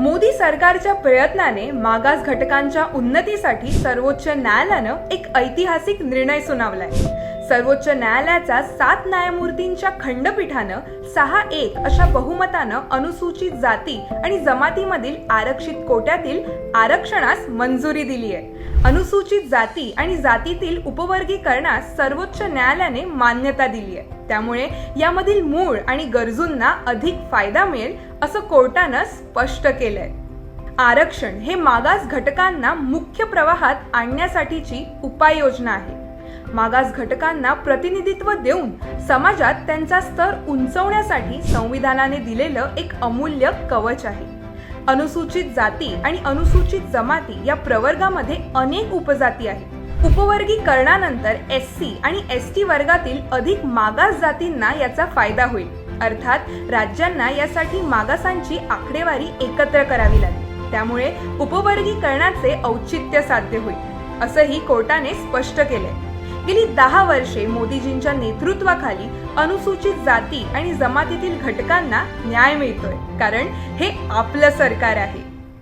मोदी सरकारच्या प्रयत्नाने मागास घटकांच्या उन्नतीसाठी सर्वोच्च न्यायालयानं एक ऐतिहासिक निर्णय सुनावलाय. सर्वोच्च न्यायालयाचा सात न्यायमूर्तींच्या खंडपीठानं सहा एक अशा बहुमतानं अनुसूचित जाती आणि जमातीमधील आरक्षित कोट्यातील आरक्षणास मंजुरी दिली आहे अनुसूचित जाती आणि जातीतील उपवर्गीकरणास सर्वोच्च न्यायालयाने मान्यता दिली आहे त्यामुळे यामधील मूळ आणि गरजूंना अधिक फायदा मिळेल असं कोर्टानं स्पष्ट केलंय. आरक्षण हे मागास घटकांना मुख्य प्रवाहात आणण्यासाठीची उपाययोजना आहे. मागास घटकांना प्रतिनिधित्व देऊन समाजात त्यांचा स्तर उंचवण्यासाठी संविधानाने दिलेलं एक अमूल्य कवच आहे. अनुसूचित जाती आणि अनुसूचित जमाती या प्रवर्गामध्ये अनेक उपजाती आहेत. उपवर्गीकरणानंतर एस सी आणि एस टी वर्गातील अधिक मागास जातींना याचा फायदा होईल. अर्थात राज्यांना यासाठी मागासांची आकडेवारी एकत्र करावी लागेल. त्यामुळे उपवर्गीकरणाचे औचित्य साध्य होईल असंही कोर्टाने स्पष्ट केले गेली दहा वर्षे मोदीजींच्या नेतृत्वाखाली अनुसूचित जाती आणि जमातीतील घटकांना न्याय मिळतोय. कारण हे आपलं सरकार आहे.